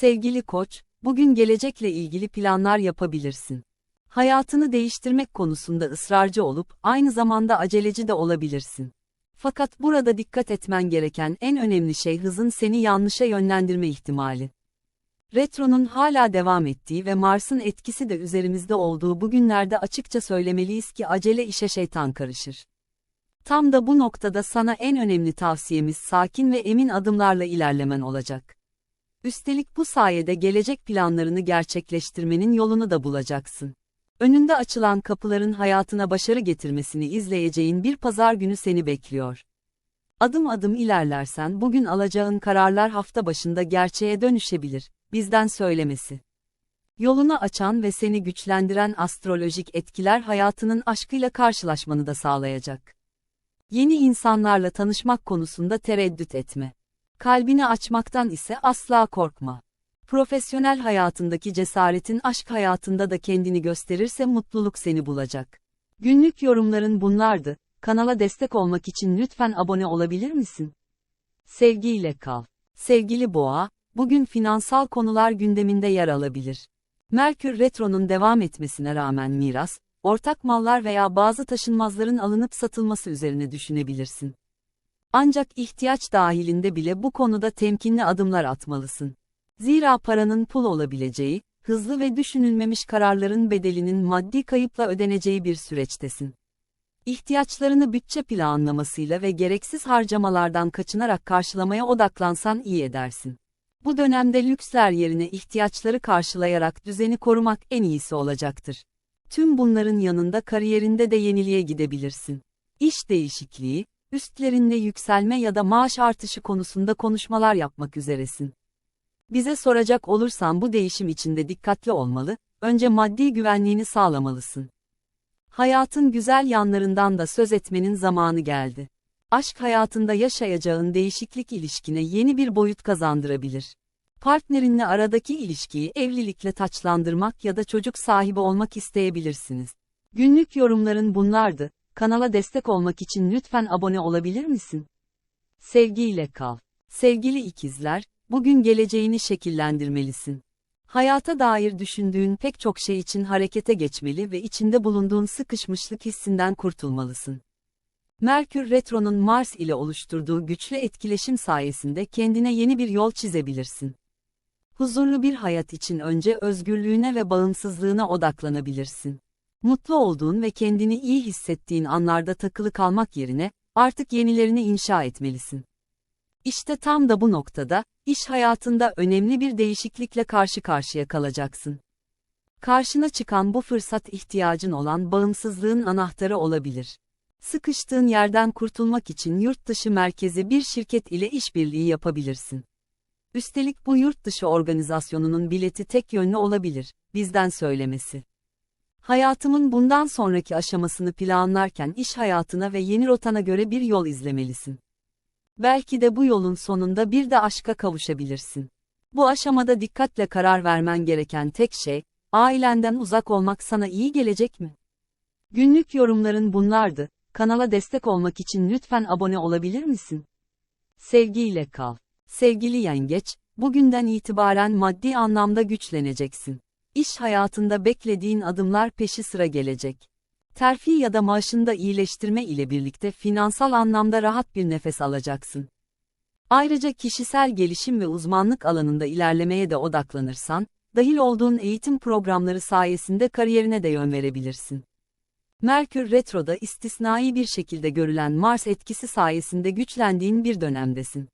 Sevgili koç, bugün gelecekle ilgili planlar yapabilirsin. Hayatını değiştirmek konusunda ısrarcı olup aynı zamanda aceleci de olabilirsin. Fakat burada dikkat etmen gereken en önemli şey hızın seni yanlışa yönlendirme ihtimali. Retro'nun hala devam ettiği ve Mars'ın etkisi de üzerimizde olduğu bu günlerde açıkça söylemeliyiz ki acele işe şeytan karışır. Tam da bu noktada sana en önemli tavsiyemiz sakin ve emin adımlarla ilerlemen olacak. Üstelik bu sayede gelecek planlarını gerçekleştirmenin yolunu da bulacaksın. Önünde açılan kapıların hayatına başarı getirmesini izleyeceğin bir pazar günü seni bekliyor. Adım adım ilerlersen bugün alacağın kararlar hafta başında gerçeğe dönüşebilir, bizden söylemesi. Yolunu açan ve seni güçlendiren astrolojik etkiler hayatının aşkıyla karşılaşmanı da sağlayacak. Yeni insanlarla tanışmak konusunda tereddüt etme. Kalbini açmaktan ise asla korkma. Profesyonel hayatındaki cesaretin aşk hayatında da kendini gösterirse mutluluk seni bulacak. Günlük yorumların bunlardı. Kanala destek olmak için lütfen abone olabilir misin? Sevgiyle kal. Sevgili Boğa, bugün finansal konular gündeminde yer alabilir. Merkür Retro'nun devam etmesine rağmen miras, ortak mallar veya bazı taşınmazların alınıp satılması üzerine düşünebilirsin. Ancak ihtiyaç dahilinde bile bu konuda temkinli adımlar atmalısın. Zira paranın pul olabileceği, hızlı ve düşünülmemiş kararların bedelinin maddi kayıpla ödeneceği bir süreçtesin. İhtiyaçlarını bütçe planlamasıyla ve gereksiz harcamalardan kaçınarak karşılamaya odaklansan iyi edersin. Bu dönemde lüksler yerine ihtiyaçları karşılayarak düzeni korumak en iyisi olacaktır. Tüm bunların yanında kariyerinde de yeniliğe gidebilirsin. İş değişikliği, üstlerinle yükselme ya da maaş artışı konusunda konuşmalar yapmak üzeresin. Bize soracak olursan bu değişim içinde dikkatli olmalı, önce maddi güvenliğini sağlamalısın. Hayatın güzel yanlarından da söz etmenin zamanı geldi. Aşk hayatında yaşayacağın değişiklik ilişkine yeni bir boyut kazandırabilir. Partnerinle aradaki ilişkiyi evlilikle taçlandırmak ya da çocuk sahibi olmak isteyebilirsiniz. Günlük yorumların bunlardı. Kanala destek olmak için lütfen abone olabilir misin? Sevgiyle kal. Sevgili ikizler, bugün geleceğini şekillendirmelisin. Hayata dair düşündüğün pek çok şey için harekete geçmeli ve içinde bulunduğun sıkışmışlık hissinden kurtulmalısın. Merkür Retro'nun Mars ile oluşturduğu güçlü etkileşim sayesinde kendine yeni bir yol çizebilirsin. Huzurlu bir hayat için önce özgürlüğüne ve bağımsızlığına odaklanabilirsin. Mutlu olduğun ve kendini iyi hissettiğin anlarda takılı kalmak yerine, artık yenilerini inşa etmelisin. İşte tam da bu noktada, iş hayatında önemli bir değişiklikle karşı karşıya kalacaksın. Karşına çıkan bu fırsat ihtiyacın olan bağımsızlığın anahtarı olabilir. Sıkıştığın yerden kurtulmak için yurt dışı merkezi bir şirket ile işbirliği yapabilirsin. Üstelik bu yurt dışı organizasyonunun bileti tek yönlü olabilir, bizden söylemesi. Hayatımın bundan sonraki aşamasını planlarken iş hayatına ve yeni rotana göre bir yol izlemelisin. Belki de bu yolun sonunda bir de aşka kavuşabilirsin. Bu aşamada dikkatle karar vermen gereken tek şey, ailenden uzak olmak sana iyi gelecek mi? Günlük yorumların bunlardı. Kanala destek olmak için lütfen abone olabilir misin? Sevgiyle kal. Sevgili yengeç, bugünden itibaren maddi anlamda güçleneceksin. İş hayatında beklediğin adımlar peşi sıra gelecek. Terfi ya da maaşında iyileştirme ile birlikte finansal anlamda rahat bir nefes alacaksın. Ayrıca kişisel gelişim ve uzmanlık alanında ilerlemeye de odaklanırsan, dahil olduğun eğitim programları sayesinde kariyerine de yön verebilirsin. Merkür Retro'da istisnai bir şekilde görülen Mars etkisi sayesinde güçlendiğin bir dönemdesin.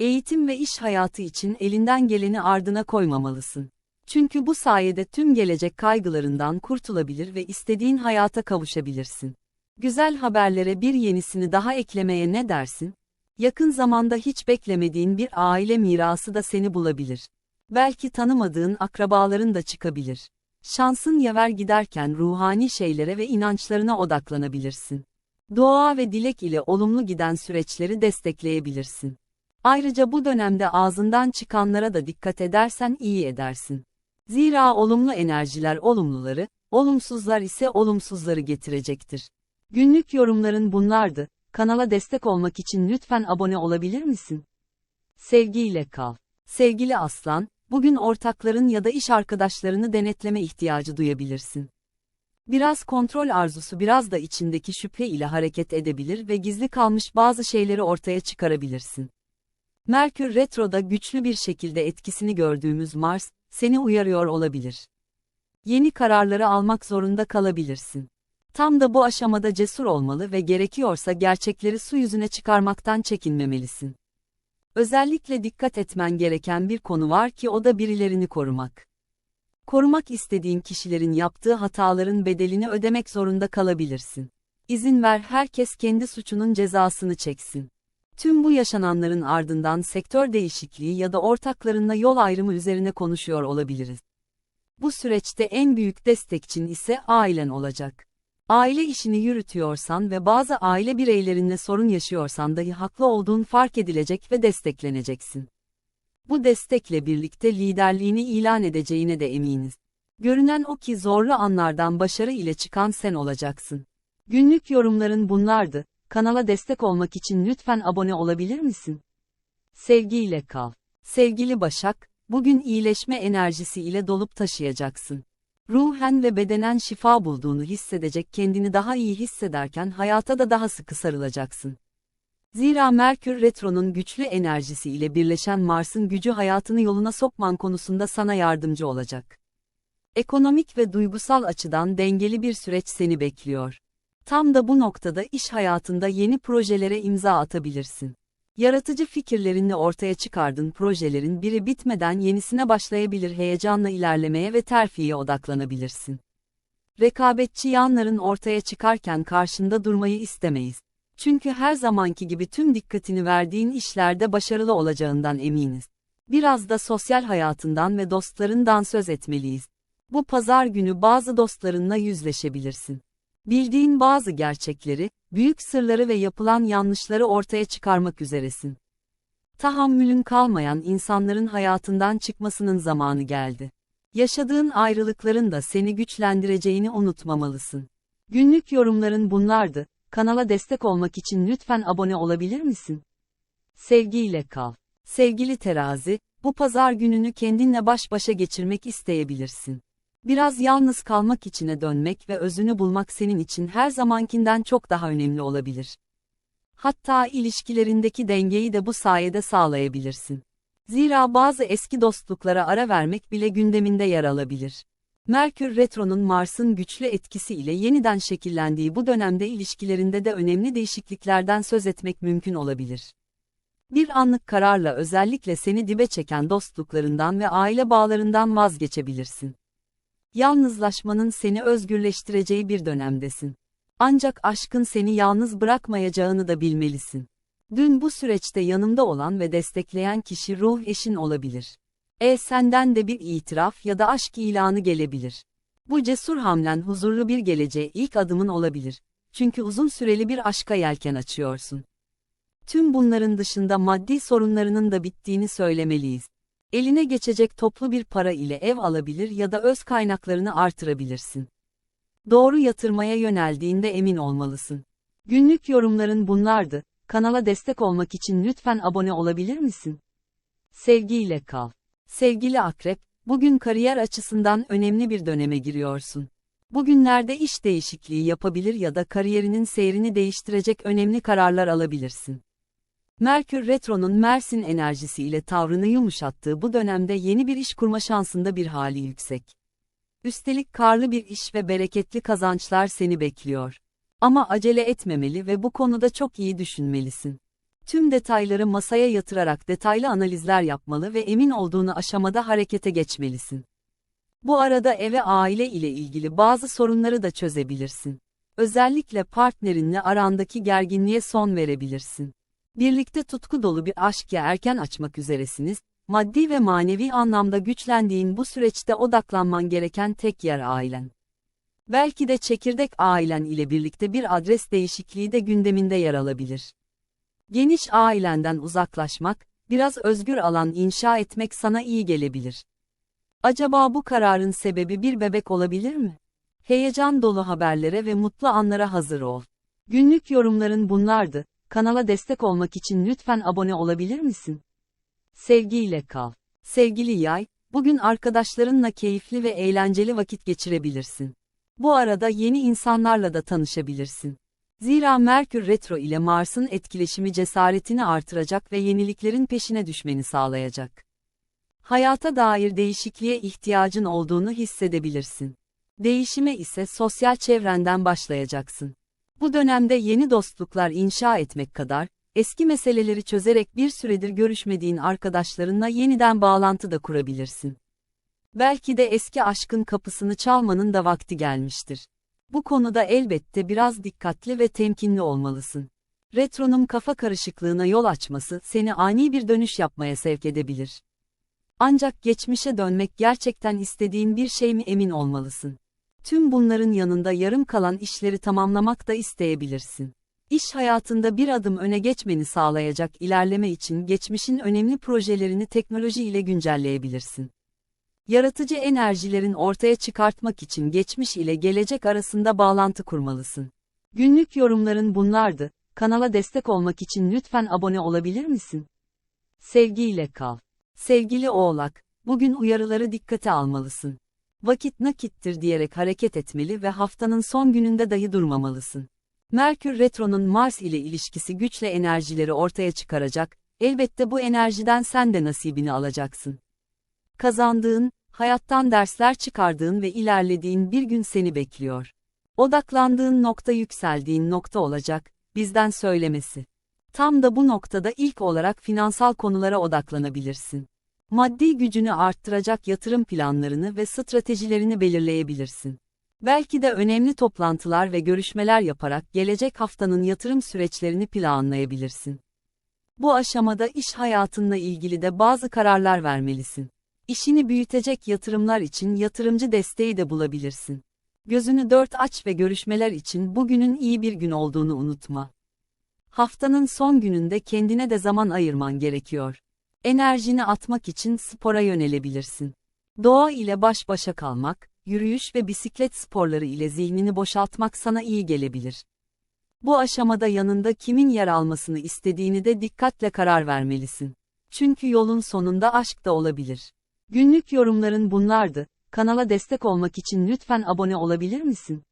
Eğitim ve iş hayatı için elinden geleni ardına koymamalısın. Çünkü bu sayede tüm gelecek kaygılarından kurtulabilir ve istediğin hayata kavuşabilirsin. Güzel haberlere bir yenisini daha eklemeye ne dersin? Yakın zamanda hiç beklemediğin bir aile mirası da seni bulabilir. Belki tanımadığın akrabaların da çıkabilir. Şansın yaver giderken ruhani şeylere ve inançlarına odaklanabilirsin. Dua ve dilek ile olumlu giden süreçleri destekleyebilirsin. Ayrıca bu dönemde ağzından çıkanlara da dikkat edersen iyi edersin. Zira olumlu enerjiler olumluları, olumsuzlar ise olumsuzları getirecektir. Günlük yorumların bunlardı. Kanala destek olmak için lütfen abone olabilir misin? Sevgiyle kal. Sevgili aslan, Bugün ortakların ya da iş arkadaşlarını denetleme ihtiyacı duyabilirsin. Biraz kontrol arzusu biraz da içindeki şüphe ile hareket edebilir ve gizli kalmış bazı şeyleri ortaya çıkarabilirsin. Merkür Retro'da güçlü bir şekilde etkisini gördüğümüz Mars, seni uyarıyor olabilir. Yeni kararları almak zorunda kalabilirsin. Tam da bu aşamada cesur olmalı ve gerekiyorsa gerçekleri su yüzüne çıkarmaktan çekinmemelisin. Özellikle dikkat etmen gereken bir konu var ki o da birilerini korumak. Korumak istediğin kişilerin yaptığı hataların bedelini ödemek zorunda kalabilirsin. İzin ver herkes kendi suçunun cezasını çeksin. Tüm bu yaşananların ardından sektör değişikliği ya da ortaklarınla yol ayrımı üzerine konuşuyor olabiliriz. Bu süreçte en büyük destekçin ise ailen olacak. Aile işini yürütüyorsan ve bazı aile bireylerinle sorun yaşıyorsan dahi haklı olduğun fark edilecek ve destekleneceksin. Bu destekle birlikte liderliğini ilan edeceğine de eminiz. Görünen o ki zorlu anlardan başarı ile çıkan sen olacaksın. Günlük yorumların bunlardı. Kanala destek olmak için lütfen abone olabilir misin? Sevgiyle kal. Sevgili Başak, bugün iyileşme enerjisi ile dolup taşıyacaksın. Ruhen ve bedenen şifa bulduğunu hissedecek kendini daha iyi hissederken hayata da daha sıkı sarılacaksın. Zira Merkür Retro'nun güçlü enerjisi ile birleşen Mars'ın gücü hayatını yoluna sokman konusunda sana yardımcı olacak. Ekonomik ve duygusal açıdan dengeli bir süreç seni bekliyor. Tam da bu noktada iş hayatında yeni projelere imza atabilirsin. Yaratıcı fikirlerinle ortaya çıkardığın projelerin biri bitmeden yenisine başlayabilir heyecanla ilerlemeye ve terfiye odaklanabilirsin. Rekabetçi yanların ortaya çıkarken karşında durmayı istemeyiz. Çünkü her zamanki gibi tüm dikkatini verdiğin işlerde başarılı olacağından eminiz. Biraz da sosyal hayatından ve dostlarından söz etmeliyiz. Bu pazar günü bazı dostlarınla yüzleşebilirsin. Bildiğin bazı gerçekleri, büyük sırları ve yapılan yanlışları ortaya çıkarmak üzeresin. Tahammülün kalmayan insanların hayatından çıkmasının zamanı geldi. Yaşadığın ayrılıkların da seni güçlendireceğini unutmamalısın. Günlük yorumların bunlardı. Kanala destek olmak için lütfen abone olabilir misin? Sevgiyle kal. Sevgili terazi, bu pazar gününü kendinle baş başa geçirmek isteyebilirsin. Biraz yalnız kalmak içine dönmek ve özünü bulmak senin için her zamankinden çok daha önemli olabilir. Hatta ilişkilerindeki dengeyi de bu sayede sağlayabilirsin. Zira bazı eski dostluklara ara vermek bile gündeminde yer alabilir. Merkür Retro'nun Mars'ın güçlü etkisi ile yeniden şekillendiği bu dönemde ilişkilerinde de önemli değişikliklerden söz etmek mümkün olabilir. Bir anlık kararla özellikle seni dibe çeken dostluklarından ve aile bağlarından vazgeçebilirsin. Yalnızlaşmanın seni özgürleştireceği bir dönemdesin. Ancak aşkın seni yalnız bırakmayacağını da bilmelisin. Dün bu süreçte yanında olan ve destekleyen kişi ruh eşin olabilir. E senden de bir itiraf ya da aşk ilanı gelebilir. Bu cesur hamlen huzurlu bir geleceğe ilk adımın olabilir. Çünkü uzun süreli bir aşka yelken açıyorsun. Tüm bunların dışında maddi sorunlarının da bittiğini söylemeliyiz. Eline geçecek toplu bir para ile ev alabilir ya da öz kaynaklarını artırabilirsin. Doğru yatırmaya yöneldiğinde emin olmalısın. Günlük yorumların bunlardı. Kanala destek olmak için lütfen abone olabilir misin? Sevgiyle kal. Sevgili akrep, bugün kariyer açısından önemli bir döneme giriyorsun. Bugünlerde iş değişikliği yapabilir ya da kariyerinin seyrini değiştirecek önemli kararlar alabilirsin. Merkür Retro'nun Mersin enerjisi ile tavrını yumuşattığı bu dönemde yeni bir iş kurma şansında bir hali yüksek. Üstelik karlı bir iş ve bereketli kazançlar seni bekliyor. Ama acele etmemeli ve bu konuda çok iyi düşünmelisin. Tüm detayları masaya yatırarak detaylı analizler yapmalı ve emin olduğunu aşamada harekete geçmelisin. Bu arada eve aile ile ilgili bazı sorunları da çözebilirsin. Özellikle partnerinle arandaki gerginliğe son verebilirsin. Birlikte tutku dolu bir aşk ya erken açmak üzeresiniz, maddi ve manevi anlamda güçlendiğin bu süreçte odaklanman gereken tek yer ailen. Belki de çekirdek ailen ile birlikte bir adres değişikliği de gündeminde yer alabilir. Geniş ailenden uzaklaşmak, biraz özgür alan inşa etmek sana iyi gelebilir. Acaba bu kararın sebebi bir bebek olabilir mi? Heyecan dolu haberlere ve mutlu anlara hazır ol. Günlük yorumların bunlardı. Kanala destek olmak için lütfen abone olabilir misin? Sevgiyle kal. Sevgili yay, Bugün arkadaşlarınla keyifli ve eğlenceli vakit geçirebilirsin. Bu arada yeni insanlarla da tanışabilirsin. Zira Merkür Retro ile Mars'ın etkileşimi cesaretini artıracak ve yeniliklerin peşine düşmeni sağlayacak. Hayata dair değişikliğe ihtiyacın olduğunu hissedebilirsin. Değişime ise sosyal çevrenden başlayacaksın. Bu dönemde yeni dostluklar inşa etmek kadar, eski meseleleri çözerek bir süredir görüşmediğin arkadaşlarınla yeniden bağlantı da kurabilirsin. Belki de eski aşkın kapısını çalmanın da vakti gelmiştir. Bu konuda elbette biraz dikkatli ve temkinli olmalısın. Retronun kafa karışıklığına yol açması seni ani bir dönüş yapmaya sevk edebilir. Ancak geçmişe dönmek gerçekten istediğin bir şey mi emin olmalısın. Tüm bunların yanında yarım kalan işleri tamamlamak da isteyebilirsin. İş hayatında bir adım öne geçmeni sağlayacak ilerleme için geçmişin önemli projelerini teknoloji ile güncelleyebilirsin. Yaratıcı enerjilerin ortaya çıkartmak için geçmiş ile gelecek arasında bağlantı kurmalısın. Günlük yorumların bunlardı. Kanala destek olmak için lütfen abone olabilir misin? Sevgiyle kal. Sevgili Oğlak, bugün uyarıları dikkate almalısın. Vakit nakittir diyerek hareket etmeli ve haftanın son gününde dahi durmamalısın. Merkür Retro'nun Mars ile ilişkisi güçle enerjileri ortaya çıkaracak, elbette bu enerjiden sen de nasibini alacaksın. Kazandığın, hayattan dersler çıkardığın ve ilerlediğin bir gün seni bekliyor. Odaklandığın nokta yükseldiğin nokta olacak, bizden söylemesi. Tam da bu noktada ilk olarak finansal konulara odaklanabilirsin. Maddi gücünü arttıracak yatırım planlarını ve stratejilerini belirleyebilirsin. Belki de önemli toplantılar ve görüşmeler yaparak gelecek haftanın yatırım süreçlerini planlayabilirsin. Bu aşamada iş hayatınla ilgili de bazı kararlar vermelisin. İşini büyütecek yatırımlar için yatırımcı desteği de bulabilirsin. Gözünü dört aç ve görüşmeler için bugünün iyi bir gün olduğunu unutma. Haftanın son gününde kendine de zaman ayırman gerekiyor. Enerjini atmak için spora yönelebilirsin. Doğa ile baş başa kalmak, yürüyüş ve bisiklet sporları ile zihnini boşaltmak sana iyi gelebilir. Bu aşamada yanında kimin yer almasını istediğini de dikkatle karar vermelisin. Çünkü yolun sonunda aşk da olabilir. Günlük yorumların bunlardı. Kanala destek olmak için lütfen abone olabilir misin?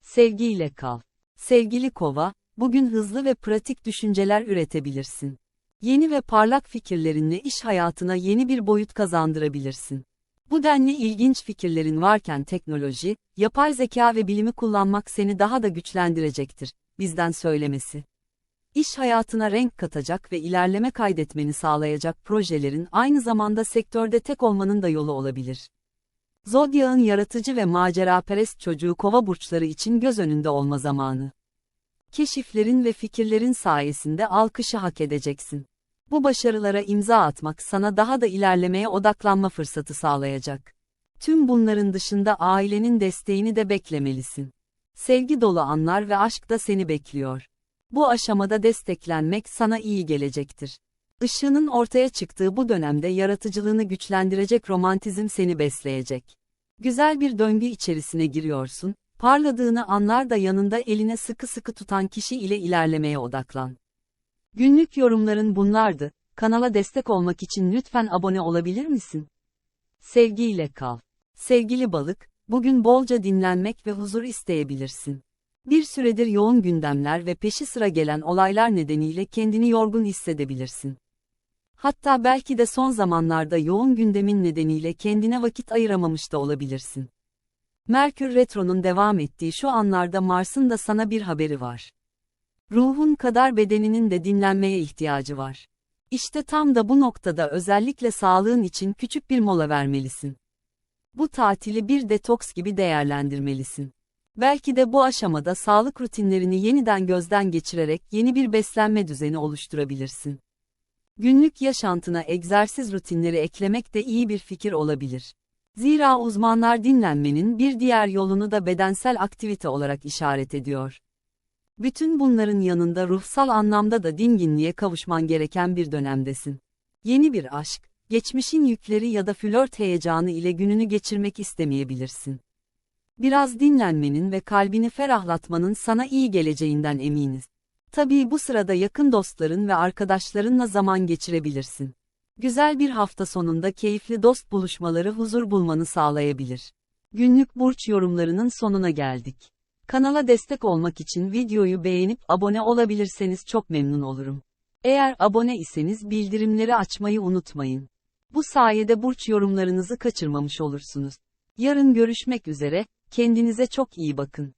Sevgiyle kal. Sevgili Kova, bugün hızlı ve pratik düşünceler üretebilirsin. Yeni ve parlak fikirlerinle iş hayatına yeni bir boyut kazandırabilirsin. Bu denli ilginç fikirlerin varken teknoloji, yapay zeka ve bilimi kullanmak seni daha da güçlendirecektir, bizden söylemesi. İş hayatına renk katacak ve ilerleme kaydetmeni sağlayacak projelerin aynı zamanda sektörde tek olmanın da yolu olabilir. Zodyak'ın yaratıcı ve maceraperest çocuğu kova burçları için göz önünde olma zamanı. Keşiflerin ve fikirlerin sayesinde alkışı hak edeceksin. Bu başarılara imza atmak sana daha da ilerlemeye odaklanma fırsatı sağlayacak. Tüm bunların dışında ailenin desteğini de beklemelisin. Sevgi dolu anlar ve aşk da seni bekliyor. Bu aşamada desteklenmek sana iyi gelecektir. Işığının ortaya çıktığı bu dönemde yaratıcılığını güçlendirecek romantizm seni besleyecek. Güzel bir döngü içerisine giriyorsun, parladığını anlar da yanında eline sıkı sıkı tutan kişi ile ilerlemeye odaklan. Günlük yorumların bunlardı. Kanala destek olmak için lütfen abone olabilir misin? Sevgiyle kal. Sevgili balık, bugün bolca dinlenmek ve huzur isteyebilirsin. Bir süredir yoğun gündemler ve peşi sıra gelen olaylar nedeniyle kendini yorgun hissedebilirsin. Hatta belki de son zamanlarda yoğun gündemin nedeniyle kendine vakit ayıramamış da olabilirsin. Merkür Retro'nun devam ettiği şu anlarda Mars'ın da sana bir haberi var. Ruhun kadar bedeninin de dinlenmeye ihtiyacı var. İşte tam da bu noktada özellikle sağlığın için küçük bir mola vermelisin. Bu tatili bir detoks gibi değerlendirmelisin. Belki de bu aşamada sağlık rutinlerini yeniden gözden geçirerek yeni bir beslenme düzeni oluşturabilirsin. Günlük yaşantına egzersiz rutinleri eklemek de iyi bir fikir olabilir. Zira uzmanlar dinlenmenin bir diğer yolunu da bedensel aktivite olarak işaret ediyor. Bütün bunların yanında ruhsal anlamda da dinginliğe kavuşman gereken bir dönemdesin. Yeni bir aşk, geçmişin yükleri ya da flört heyecanı ile gününü geçirmek istemeyebilirsin. Biraz dinlenmenin ve kalbini ferahlatmanın sana iyi geleceğinden eminiz. Tabii bu sırada yakın dostların ve arkadaşlarınla zaman geçirebilirsin. Güzel bir hafta sonunda keyifli dost buluşmaları huzur bulmanı sağlayabilir. Günlük burç yorumlarının sonuna geldik. Kanala destek olmak için videoyu beğenip abone olabilirseniz çok memnun olurum. Eğer abone iseniz bildirimleri açmayı unutmayın. Bu sayede burç yorumlarınızı kaçırmamış olursunuz. Yarın görüşmek üzere, kendinize çok iyi bakın.